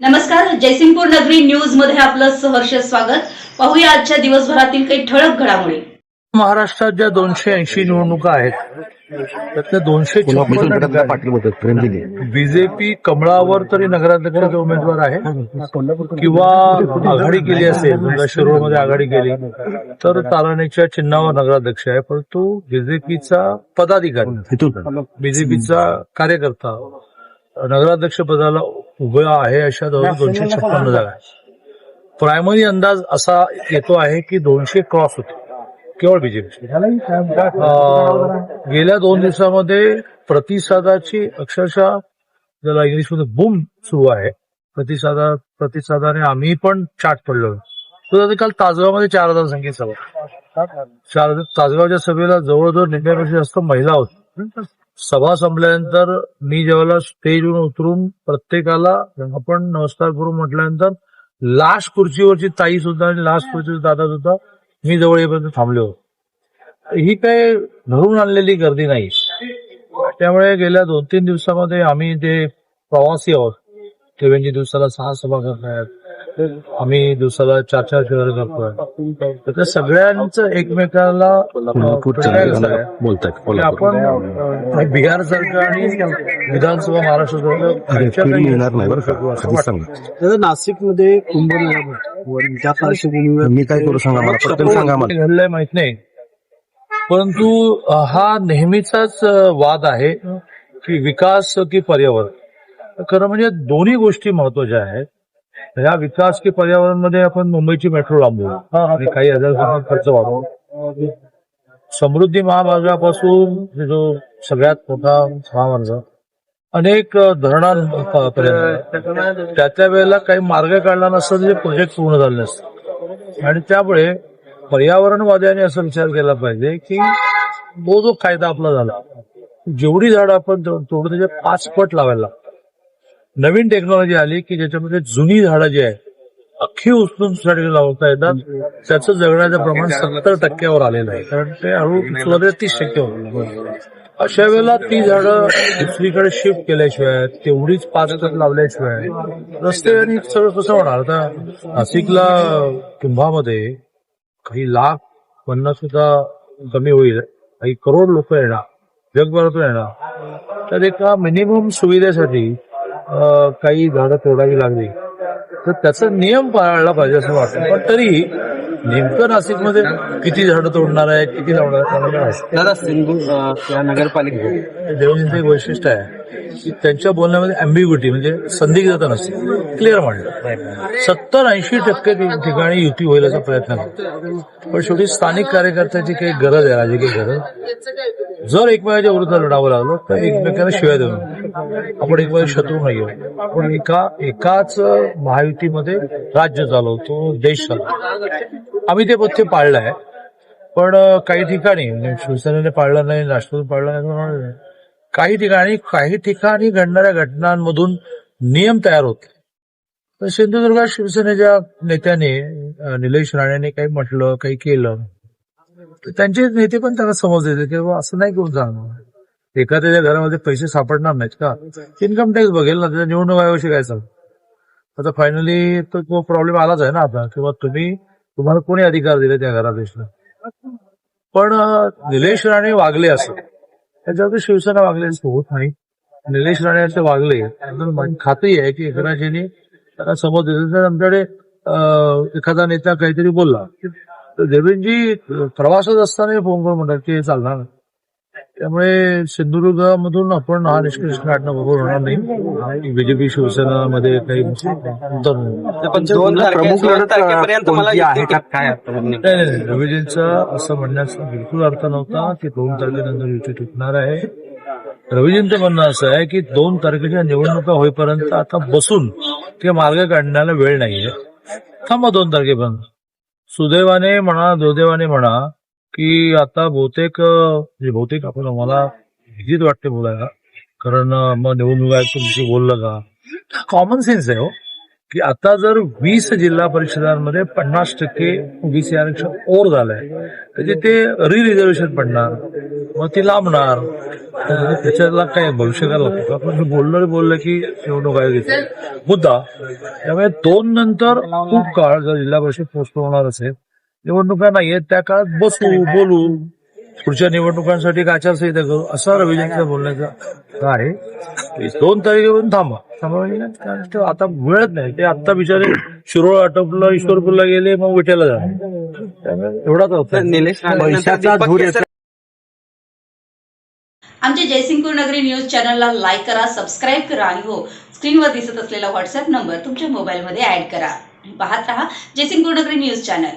नमस्कार जयसिंगपूर नगरी न्यूजमध्ये आपलं सहर्ष स्वागत. पाहूया आजच्या दिवसभरातील काही ठळक घडामोडी. महाराष्ट्रात ज्या दोनशे ऐंशी निवडणुका आहेत त्यातल्या दोनशे बीजेपी कमळावर तरी नगराध्यक्षाचा उमेदवार आहे किंवा आघाडी केली असेल समजा शिरोळमध्ये आघाडी केली तर ताराणीच्या चिन्हावर नगराध्यक्ष आहे परंतु बीजेपीचा पदाधिकारी बीजेपीचा कार्यकर्ता नगराध्यक्ष पदाला उभा आहे अशा जवळ दोनशे छप्पन्न जागा. प्रायमरी अंदाज असा येतो आहे की दोनशे क्रॉस होते. केवळ बीजेपी गेल्या दोन दिवसामध्ये प्रतिसादाची अक्षरशः ज्याला इंग्लिशमध्ये बूम सुरू आहे. प्रतिसादा प्रतिसादाने आम्ही पण चाट पडलो. तो आता काल तासगावमध्ये चार हजार संख्येत सभा. चार हजार तासगावच्या सभेला जवळजवळ निम्म्यापेक्षा जास्त महिला होत्या. सभा संपल्यानंतर मी ज्यावेळेला स्टेजवरून उतरून प्रत्येकाला आपण नमस्कार करू म्हटल्यानंतर लास्ट खुर्चीवरची ताई सुद्धा आणि लास्ट खुर्चीवर दादा सुद्धा मी जवळ येईपर्यंत थांबले होते. ही काय घरून आणलेली गर्दी नाही. त्यामुळे गेल्या दोन तीन दिवसामध्ये आम्ही जे प्रवासी आहोत ते दिवसाला सहा सभा करतायत आम्ही दिवसाला चार चार शहर करतोय तर त्या सगळ्यांचं एकमेकाला? बोलतात आपण बिहार सारखं आणि विधानसभा महाराष्ट्र सारखं येणार नाही बरं का? असं कधीच वाटतं. सांगा. त्याचं नाशिकमध्ये कुंभमेळा त्या पार्श्वभूमीवर मी काय करू सांगा मला? सांगा मला. घडलंय माहीत नाही. परंतु हा नेहमीचाच वाद आहे की विकास की पर्यावरण. खरं म्हणजे दोन्ही गोष्टी महत्त्वाच्या आहेत. ह्या विकास की पर्यावरणमध्ये आपण मुंबईची मेट्रो लांबू आणि काही हजार खर्च वाढवू. समृद्धी महामार्गापासून जो सगळ्यात मोठा महामार्ग अनेक धरणांपर्यंत त्या त्या वेळेला काही मार्ग काढला नसता जे प्रोजेक्ट पूर्ण झाले नसते. आणि त्यामुळे पर्यावरणवाद्यांनी असा विचार केला पाहिजे की तो जो कायदा आपला झाला जेवढी झाडं आपण तो- तेवढं त्याचे पाच पट लावायला लागतं. नवीन टेक्नॉलॉजी आली की ज्याच्यामध्ये जुनी झाडं जी आहेत अख्खी उचलून साठी लावता येतात. त्याचं जगण्याचं प्रमाण सत्तर टक्क्यावर आलेलं आहे. कारण ते हळू सुरुवातीला तीस टक्के अशा वेळेला ती झाडं दुसरीकडे शिफ्ट केल्याशिवाय तेवढीच पाच टक्के लावल्याशिवाय रस्ते आणि सगळं कसं होणार? आता नाशिकला कुंभामध्ये काही लाख पन्नास सुद्धा कमी होईल. काही करोड लोक येणार. जगभरातून येणार. तर एका मिनिमम सुविधेसाठी काही झाडं तोडावी लागली. तर त्याचा नियम पाळला पाहिजे असं वाटतं. पण तरी नेमकं नाशिकमध्ये किती झाडं तोडणार आहे किती माहिती. दादा सिंधू देवजींचं एक वैशिष्ट्य आहे. की त्यांच्या बोलण्यामध्ये अँबिग्युटी म्हणजे संदिग्धता नसते. क्लिअर म्हणलं सत्तर ऐंशी टक्के ठिकाणी युती होईल असा प्रयत्न करतो पण शेवटी स्थानिक कार्यकर्त्याची काही गरज आहे राजकीय गरज. जर एकमेकाच्या विरुद्ध लढावं लागलं तर एकमेकांना शिवाय देऊ आपण एकमेक शत्रू नाही आहोत. आपण एका एकाच महायुतीमध्ये राज्य चालवतो देश चालवतो. आम्ही ते पथ्य पाळलं आहे पण काही ठिकाणी म्हणजे शिवसेनेने पाळलं नाही राष्ट्रवादी पाळलं नाही. काही ठिकाणी काही ठिकाणी घडणाऱ्या घटनांमधून नियम तयार होते तर सिंधुदुर्गात शिवसेनेच्या नेत्याने निलेश राणेने काही म्हटलं काही केलं. त्यांचे नेते पण त्यांना समज देते की बाबा असं नाही करून सांगणार एका त्याच्या घरामध्ये पैसे सापडणार नाहीत का? इन्कम टॅक्स बघेल ना त्याच्या निवडणूक आयोगाशी काय चालू आता फायनली तो प्रॉब्लेम आलाच आहे ना आता किंवा तुम्ही तुम्हाला कोणी अधिकार दिले त्या घरादेशला पण निलेश राणे वागले असं. त्याच्यावरती शिवसेना वागले सोबत होत नाही निलेश राणे यांचे वागले. खात्री आहे की एकनाथजींनी त्यांना समोर दिले. आमच्याकडे एखादा नेता काहीतरी बोलला तर देवेंजी प्रवासात असताना फोन करून म्हणतात की चालणार त्यामुळे सिंधुदुर्गामधून आपण हा निष्कर्ष काढणं बरोबर होणार नाही. बीजेपी शिवसेनामध्ये काही. रविजींचा असं म्हणण्याचा बिलकुल अर्थ नव्हता. की दोन तारखेनंतर युती तुटणार आहे. रविजींचं म्हणणं असं आहे की दोन तारखेच्या निवडणुका होईपर्यंत आता बसून ते मार्ग काढण्याला वेळ नाहीये. थांबा दोन तारखेपर्यंत. सुदैवाने म्हणा दुर्दैवाने म्हणा की आता बहुतेक म्हणजे बहुतेक आपण मला भीतीच वाटते बोलायला. कारण मग निवडणूक आयोग तुमची बोललं का? कॉमन सेन्स आहे हो. की आता जर वीस जिल्हा परिषदांमध्ये पन्नास टक्के ओबीसी आरक्षण ओर झालंय. त्याचे ते री रिझर्वेशन पडणार मग ती लांबणार. तर त्याच्याला काय भविष्यकाळ लागतो? आपण बोलणार बोललं की निवडणूक आयोग येते. मुद्दा त्यामुळे दोन नंतर खूप काळ जर जिल्हा परिषद पोस्ट होणार असेल निवडणुका नाहीयेत. त्या काळात बसू बोलू. पुढच्या निवडणुकांसाठी एक आचारसंहिता करू असा रविजनच्या बोलण्याचा. आहे दोन तारखेपर्यंत थांबा. थांबा म्हणजे काय? कारण ते आता मिळत नाही. ते आता बिचारे शिरोळ आटोपला ईश्वरपूरला गेले मग विट्याला जाणार. त्यामुळे एवढाच होता निलेश पैशाचा धूर येतो आमच्या जयसिंगपूर नगरी न्यूज चॅनलला लाईक करा सबस्क्राईब करा आणि हो स्क्रीनवर दिसत असलेला व्हॉट्सअप नंबर तुमच्या मोबाईलमध्ये ऍड करा. पाहत रहा जयसिंगपूर नगरी न्यूज चॅनल.